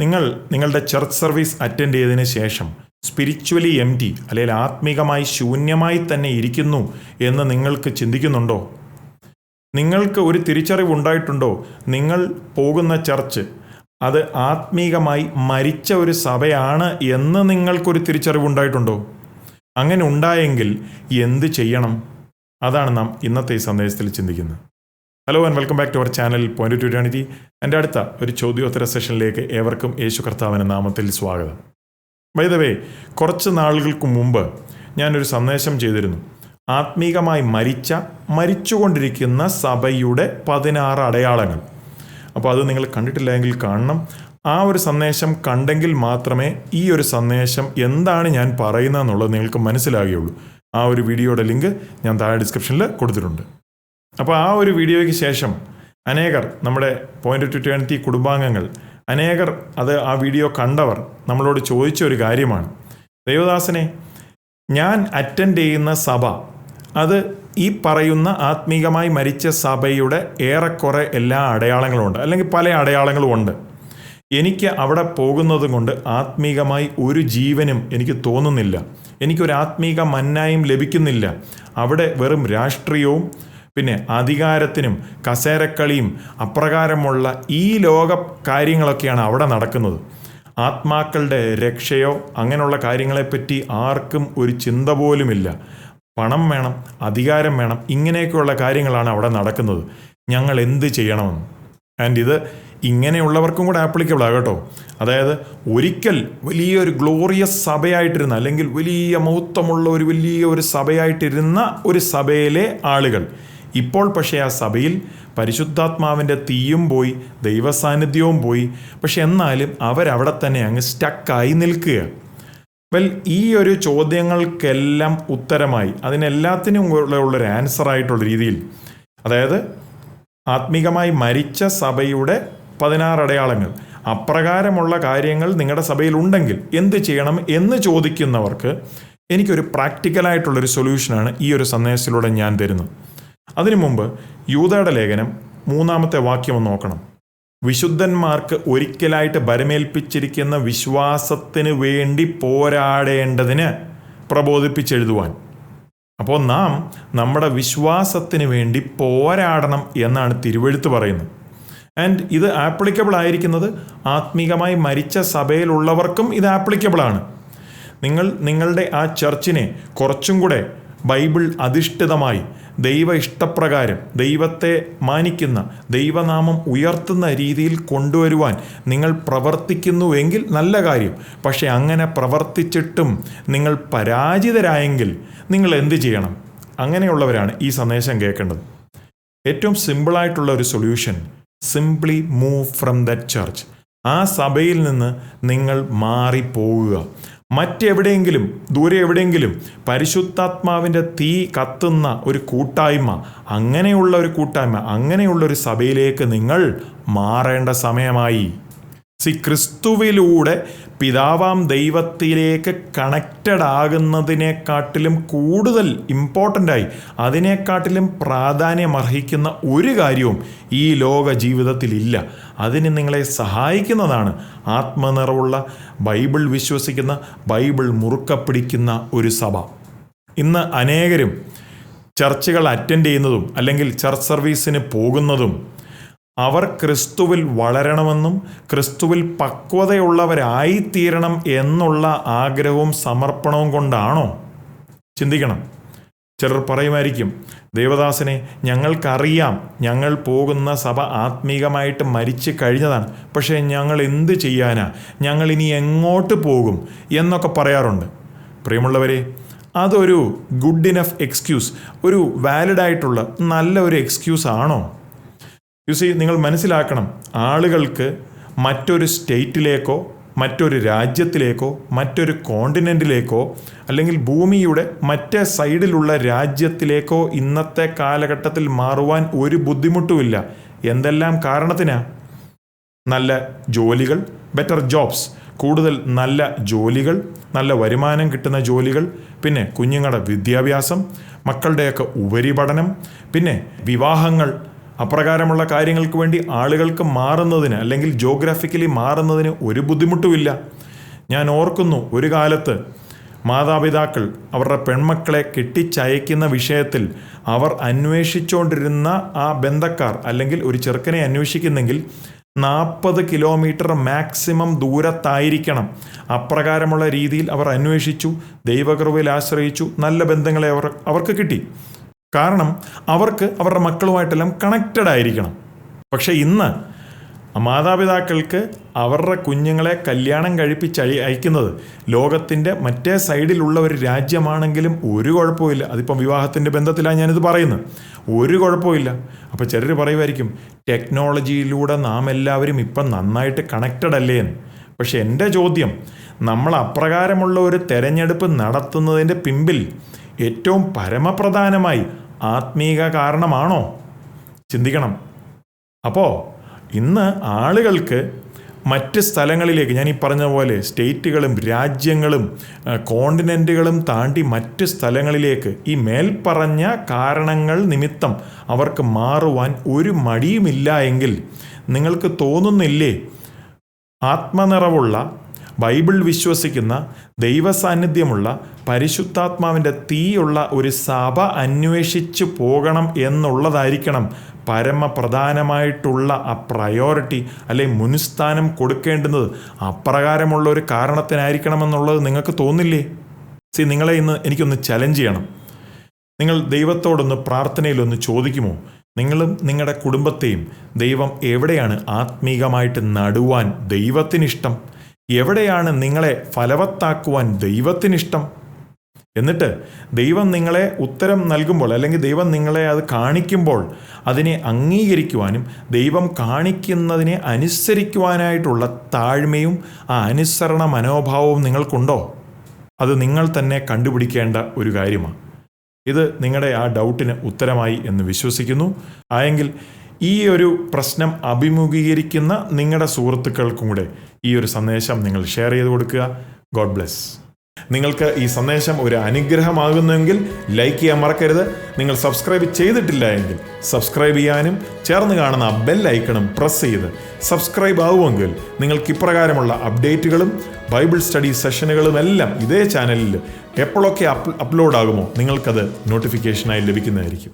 നിങ്ങൾ നിങ്ങളുടെ church service attend ചെയ്തതിന് ശേഷം സ്പിരിച്വലി എം ടി അല്ലെങ്കിൽ ആത്മീകമായി ശൂന്യമായി തന്നെ ഇരിക്കുന്നു എന്ന് നിങ്ങൾക്ക് ചിന്തിക്കുന്നുണ്ടോ? നിങ്ങൾക്ക് ഒരു തിരിച്ചറിവ് ഉണ്ടായിട്ടുണ്ടോ? നിങ്ങൾ പോകുന്ന ചർച്ച് അത് ആത്മീകമായി മരിച്ച ഒരു സഭയാണ് എന്ന് നിങ്ങൾക്കൊരു തിരിച്ചറിവ് ഉണ്ടായിട്ടുണ്ടോ? അങ്ങനെ ഉണ്ടായെങ്കിൽ എന്ത് ചെയ്യണം? അതാണ് നാം ഇന്നത്തെ ഈ സന്ദേശത്തിൽ ചിന്തിക്കുന്നത്. Hello and welcome back to our channel point to eternity എന്റെ അടുത്ത ഒരു ചോദ്യോത്തര സെഷനിലേക്ക് ഏവർക്കും യേശു കർത്താവിന്റെ നാമത്തിൽ സ്വാഗതം. വൈദവേ കുറച്ച് നാളുകൾക്ക് മുമ്പ് ഞാനൊരു സന്ദേശം ചെയ്തിരുന്നു. ആത്മീകമായി മരിച്ച മരിച്ചുകൊണ്ടിരിക്കുന്ന സഭയുടെ പതിനാറ് അടയാളങ്ങൾ. അപ്പോൾ അത് നിങ്ങൾ കണ്ടിട്ടില്ലെങ്കിൽ കാണണം. ആ ഒരു സന്ദേശം കണ്ടെങ്കിൽ മാത്രമേ ഈ ഒരു സന്ദേശം എന്താണ് ഞാൻ പറയുന്നതെന്നുള്ളത് നിങ്ങൾക്ക് മനസ്സിലാകുകയുള്ളൂ. ആ ഒരു വീഡിയോയുടെ ലിങ്ക് ഞാൻ താഴെ ഡിസ്ക്രിപ്ഷനിൽ കൊടുത്തിട്ടുണ്ട്. അപ്പോൾ ആ ഒരു വീഡിയോയ്ക്ക് ശേഷം അനേകർ നമ്മുടെ പോയിന്റ് ടു ട്വന്റി കുടുംബാംഗങ്ങൾ അനേകർ അത് ആ വീഡിയോ കണ്ടവർ നമ്മളോട് ചോദിച്ച ഒരു കാര്യമാണ്. ദേവദാസനെ ഞാൻ അറ്റൻഡ് ചെയ്യുന്ന സഭ അത് ഈ പറയുന്ന ആത്മീകമായി മരിച്ച സഭയുടെ ഏറെക്കുറെ എല്ലാ അടയാളങ്ങളും ഉണ്ട് അല്ലെങ്കിൽ പല അടയാളങ്ങളും ഉണ്ട് എനിക്ക് അവിടെ പോകുന്നത് കൊണ്ട് ആത്മീകമായി ഒരു ജീവനും എനിക്ക് തോന്നുന്നില്ല. എനിക്കൊരു ആത്മീക മന്നായും ലഭിക്കുന്നില്ല. അവിടെ വെറും രാഷ്ട്രീയവും പിന്നെ അധികാരത്തിനും കസേരക്കളിയും അപ്രകാരമുള്ള ഈ ലോക കാര്യങ്ങളൊക്കെയാണ് അവിടെ നടക്കുന്നത്. ആത്മാക്കളുടെ രക്ഷയോ അങ്ങനെയുള്ള കാര്യങ്ങളെപ്പറ്റി ആർക്കും ഒരു ചിന്ത പോലുമില്ല. പണം വേണം അധികാരം വേണം ഇങ്ങനെയൊക്കെയുള്ള കാര്യങ്ങളാണ് അവിടെ നടക്കുന്നത്. ഞങ്ങൾ എന്ത് ചെയ്യണമെന്ന്. ആൻഡ് ഇത് ഇങ്ങനെയുള്ളവർക്കും കൂടെ ആപ്ലിക്കബിൾ ആകട്ടോ അതായത് ഒരിക്കൽ വലിയൊരു ഗ്ലോറിയസ് സഭയായിട്ടിരുന്ന അല്ലെങ്കിൽ വലിയ മൗത്തമുള്ള ഒരു വലിയ ഒരു സഭയായിട്ടിരുന്ന ഒരു സഭയിലെ ആളുകൾ. ഇപ്പോൾ പക്ഷേ ആ സഭയിൽ പരിശുദ്ധാത്മാവിന്റെ തീയും പോയി ദൈവസാന്നിധ്യവും പോയി. പക്ഷെ എന്നാലും അവരവിടെ തന്നെ അങ്ങ് സ്റ്റക്കായി നിൽക്കുക. വെൽ ഈ ഒരു ചോദ്യങ്ങൾക്കെല്ലാം ഉത്തരമായി. അതിനെല്ലാത്തിനും ഉള്ള ഉള്ളൊരു ആൻസർ ആയിട്ടുള്ള രീതിയിൽ. അതായത് ആത്മീകമായി മരിച്ച സഭയുടെ പതിനാറ് അടയാളങ്ങൾ. അപ്രകാരമുള്ള കാര്യങ്ങൾ നിങ്ങളുടെ സഭയിൽ ഉണ്ടെങ്കിൽ എന്ത് ചെയ്യണം എന്ന് ചോദിക്കുന്നവർക്ക് എനിക്കൊരു പ്രാക്ടിക്കലായിട്ടുള്ളൊരു സൊല്യൂഷനാണ് ഈ ഒരു സന്ദേശത്തിലൂടെ ഞാൻ തരുന്നത്. അതിനു മുമ്പ് യൂതയുടെ ലേഖനം മൂന്നാമത്തെ വാക്യം ഒന്ന് നോക്കണം. വിശുദ്ധന്മാർക്ക് ഒരിക്കലായിട്ട് ഭരമേൽപ്പിച്ചിരിക്കുന്ന വിശ്വാസത്തിന് വേണ്ടി പോരാടേണ്ടതിന് പ്രബോധിപ്പിച്ചെഴുതുവാൻ. അപ്പോൾ നാം നമ്മുടെ വിശ്വാസത്തിന് വേണ്ടി പോരാടണം എന്നാണ് തിരുവെഴുത്ത് പറയുന്നത്. ആൻഡ് ഇത് ആപ്ലിക്കബിൾ ആയിരിക്കുന്നത് ആത്മീകമായി മരിച്ച സഭയിലുള്ളവർക്കും ഇത് ആപ്ലിക്കബിൾ ആണ്. നിങ്ങൾ നിങ്ങളുടെ ആ ചർച്ചിനെ കുറച്ചും കൂടെ ബൈബിൾ അധിഷ്ഠിതമായി ദൈവ ഇഷ്ടപ്രകാരം ദൈവത്തെ മാനിക്കുന്ന ദൈവനാമം ഉയർത്തുന്ന രീതിയിൽ കൊണ്ടുവരുവാൻ നിങ്ങൾ പ്രവർത്തിക്കുന്നുവെങ്കിൽ നല്ല കാര്യം. പക്ഷേ അങ്ങനെ പ്രവർത്തിച്ചിട്ടും നിങ്ങൾ പരാജിതരായെങ്കിൽ നിങ്ങൾ എന്ത് ചെയ്യണം? അങ്ങനെയുള്ളവരാണ് ഈ സന്ദേശം കേൾക്കേണ്ടത്. ഏറ്റവും സിമ്പിളായിട്ടുള്ള ഒരു solution simply move from that church ആ സഭയിൽ നിന്ന് നിങ്ങൾ മാറിപ്പോവുക. മറ്റെവിടെയെങ്കിലും ദൂരെ എവിടെയെങ്കിലും പരിശുദ്ധാത്മാവിന്റെ തീ കത്തുന്ന ഒരു കൂട്ടായ്മ അങ്ങനെയുള്ള ഒരു കൂട്ടായ്മ അങ്ങനെയുള്ള ഒരു സഭയിലേക്ക് നിങ്ങൾ മാറേണ്ട സമയമായി. സി ക്രിസ്തുവിലൂടെ പിതാവാം ദൈവത്തിലേക്ക് കണക്റ്റഡ് ആകുന്നതിനെക്കാട്ടിലും കൂടുതൽ ഇമ്പോർട്ടന്റായി അതിനെക്കാട്ടിലും പ്രാധാന്യം അർഹിക്കുന്ന ഒരു കാര്യവും ഈ ലോക ജീവിതത്തിലില്ല അതിന് നിങ്ങളെ സഹായിക്കുന്നതാണ് ആത്മനിറവുള്ള ബൈബിൾ വിശ്വസിക്കുന്ന ബൈബിൾ മുറുക്ക പിടിക്കുന്ന ഒരു സഭ. ഇന്ന് അനേകരും ചർച്ചുകൾ അറ്റൻഡ് ചെയ്യുന്നതും അല്ലെങ്കിൽ ചർച്ച് സർവീസിന് പോകുന്നതും അവർ ക്രിസ്തുവിൽ വളരണമെന്നും ക്രിസ്തുവിൽ പക്വതയുള്ളവരായിത്തീരണം എന്നുള്ള ആഗ്രഹവും സമർപ്പണവും കൊണ്ടാണോ? ചിന്തിക്കണം. ചിലർ പറയുമായിരിക്കും ദേവദാസനെ ഞങ്ങൾക്കറിയാം ഞങ്ങൾ പോകുന്ന സഭ ആത്മീകമായിട്ട് മരിച്ചു കഴിഞ്ഞതാണ്. പക്ഷേ ഞങ്ങൾ എന്ത് ചെയ്യാനാ? ഞങ്ങൾ ഇനി എങ്ങോട്ട് പോകും? എന്നൊക്കെ പറയാറുണ്ട്. പ്രിയമുള്ളവരെ അതൊരു ഗുഡ് ഇനഫ് എക്സ്ക്യൂസ് ഒരു വാലിഡായിട്ടുള്ള നല്ല ഒരു എക്സ്ക്യൂസ് ആണോ? യു സി നിങ്ങൾ മനസ്സിലാക്കണം ആളുകൾക്ക് മറ്റൊരു സ്റ്റേറ്റിലേക്കോ മറ്റൊരു രാജ്യത്തിലേക്കോ മറ്റൊരു കോണ്ടിനെന്റിലേക്കോ അല്ലെങ്കിൽ ഭൂമിയുടെ മറ്റേ സൈഡിലുള്ള രാജ്യത്തിലേക്കോ ഇന്നത്തെ കാലഘട്ടത്തിൽ മാറുവാൻ ഒരു ബുദ്ധിമുട്ടുമില്ല. എന്തെല്ലാം കാരണത്തിനാ? നല്ല ജോലികൾ ബെറ്റർ ജോബ്സ് കൂടുതൽ നല്ല ജോലികൾ നല്ല വരുമാനം കിട്ടുന്ന ജോലികൾ പിന്നെ കുഞ്ഞുങ്ങളുടെ വിദ്യാഭ്യാസം മക്കളുടെയൊക്കെ ഉപരിപഠനം പിന്നെ വിവാഹങ്ങൾ അപ്രകാരമുള്ള കാര്യങ്ങൾക്ക് വേണ്ടി ആളുകൾക്ക് മാറുന്നതിന് അല്ലെങ്കിൽ ജോഗ്രാഫിക്കലി മാറുന്നതിന് ഒരു ബുദ്ധിമുട്ടുമില്ല. ഞാൻ ഓർക്കുന്നു ഒരു കാലത്ത് മാതാപിതാക്കൾ അവരുടെ പെൺമക്കളെ കെട്ടിച്ചയക്കുന്ന വിഷയത്തിൽ അവർ അന്വേഷിച്ചുകൊണ്ടിരുന്ന ആ ബന്ധക്കാർ അല്ലെങ്കിൽ ഒരു ചെറുക്കനെ അന്വേഷിക്കുന്നെങ്കിൽ നാൽപ്പത് കിലോമീറ്റർ മാക്സിമം ദൂരത്തായിരിക്കണം. അപ്രകാരമുള്ള രീതിയിൽ അവർ അന്വേഷിച്ചു ദൈവകൃപയിൽ ആശ്രയിച്ചു നല്ല ബന്ധങ്ങളെ അവർ അവർക്ക് കിട്ടി. കാരണം അവർക്ക് അവരുടെ മക്കളുമായിട്ടെല്ലാം കണക്റ്റഡ് ആയിരിക്കണം. പക്ഷേ ഇന്ന് മാതാപിതാക്കൾക്ക് അവരുടെ കുഞ്ഞുങ്ങളെ കല്യാണം കഴിപ്പിച്ച് അയ- അയക്കുന്നത് ലോകത്തിന്റെ മറ്റേ സൈഡിലുള്ള ഒരു രാജ്യമാണെങ്കിലും ഒരു കുഴപ്പമില്ല അതിപ്പം വിവാഹത്തിന്റെ ബന്ധത്തിലാണ് ഞാനിത് പറയുന്നത്. ഒരു കുഴപ്പമില്ല അപ്പോൾ ചിലർ പറയുമായിരിക്കും ടെക്നോളജിയിലൂടെ നാം എല്ലാവരും ഇപ്പം നന്നായിട്ട് കണക്റ്റഡ് അല്ലേ എന്ന്. പക്ഷെ എന്റെ ചോദ്യം നമ്മൾ അപ്രകാരമുള്ള ഒരു തെരഞ്ഞെടുപ്പ് നടത്തുന്നതിന്റെ പിമ്പിൽ ഏറ്റവും പരമപ്രധാനമായി ആത്മീക കാരണമാണോ? ചിന്തിക്കണം. അപ്പോൾ ഇന്ന് ആളുകൾക്ക് മറ്റ് സ്ഥലങ്ങളിലേക്ക് ഞാൻ ഈ പറഞ്ഞ പോലെ സ്റ്റേറ്റുകളും രാജ്യങ്ങളും കോണ്ടിനെന്റുകളും താണ്ടി മറ്റ് സ്ഥലങ്ങളിലേക്ക് ഈ മേൽപ്പറഞ്ഞ കാരണങ്ങൾ നിമിത്തം അവർക്ക് മാറുവാൻ ഒരു മടിയുമില്ല എങ്കിൽ നിങ്ങൾക്ക് തോന്നുന്നില്ലേ? ആത്മനിറവുള്ള ബൈബിൾ വിശ്വസിക്കുന്ന ദൈവസാന്നിധ്യമുള്ള പരിശുദ്ധാത്മാവിന്റെ തീയുള്ള ഒരു സഭ അന്വേഷിച്ചു പോകണം എന്നുള്ളതായിരിക്കണം പരമപ്രധാനമായിട്ടുള്ള ആ പ്രയോറിറ്റി അല്ലെ മുൻസ്ഥാനം കൊടുക്കേണ്ടുന്നത്. അപ്രകാരമുള്ള ഒരു കാരണത്തിനായിരിക്കണമെന്നുള്ളത് നിങ്ങൾക്ക് തോന്നില്ലേ? സി നിങ്ങളെ ഇന്ന് എനിക്കൊന്ന് ചലഞ്ച് ചെയ്യണം. നിങ്ങൾ ദൈവത്തോടൊന്ന് പ്രാർത്ഥനയിലൊന്ന് ചോദിക്കുമോ? നിങ്ങളും നിങ്ങളുടെ കുടുംബത്തെയും ദൈവം എവിടെയാണ് ആത്മീകമായിട്ട് നടുവാൻ ദൈവത്തിനിഷ്ടം? എവിടെയാണ് നിങ്ങളെ ഫലവത്താക്കുവാൻ ദൈവത്തിനിഷ്ടം? എന്നിട്ട് ദൈവം നിങ്ങളെ ഉത്തരം നൽകുമ്പോൾ അല്ലെങ്കിൽ ദൈവം നിങ്ങളെ അത് കാണിക്കുമ്പോൾ അതിനെ അംഗീകരിക്കുവാനും ദൈവം കാണിക്കുന്നതിനെ അനുസരിക്കുവാനായിട്ടുള്ള താഴ്മയും ആ അനുസരണ മനോഭാവവും നിങ്ങൾക്കുണ്ടോ? അത് നിങ്ങൾ തന്നെ കണ്ടുപിടിക്കേണ്ട ഒരു കാര്യമാണ്. ഇത് നിങ്ങളുടെ ആ ഡൗട്ടിന് ഉത്തരമായി എന്ന് വിശ്വസിക്കുന്നു. ആയെങ്കിൽ ഈ ഒരു പ്രശ്നം അഭിമുഖീകരിക്കുന്ന നിങ്ങളുടെ സുഹൃത്തുക്കൾക്കും കൂടെ ഈ ഒരു സന്ദേശം നിങ്ങൾ ഷെയർ ചെയ്ത് കൊടുക്കുക. ഗോഡ് ബ്ലെസ് നിങ്ങൾക്ക് ഈ സന്ദേശം ഒരു അനുഗ്രഹമാകുന്നുവെങ്കിൽ ലൈക്ക് ചെയ്യാൻ മറക്കരുത്. നിങ്ങൾ സബ്സ്ക്രൈബ് ചെയ്തിട്ടില്ല എങ്കിൽ സബ്സ്ക്രൈബ് ചെയ്യാനും ചേർന്ന് കാണുന്ന ബെൽ ഐക്കണും പ്രസ് ചെയ്ത് സബ്സ്ക്രൈബ് ആവുമെങ്കിൽ നിങ്ങൾക്ക് ഇപ്രകാരമുള്ള അപ്ഡേറ്റുകളും ബൈബിൾ സ്റ്റഡി സെഷനുകളും എല്ലാം ഇതേ ചാനലിൽ എപ്പോഴൊക്കെ അപ് അപ്ലോഡ് ആകുമോ നിങ്ങൾക്കത് നോട്ടിഫിക്കേഷനായി ലഭിക്കുന്നതായിരിക്കും.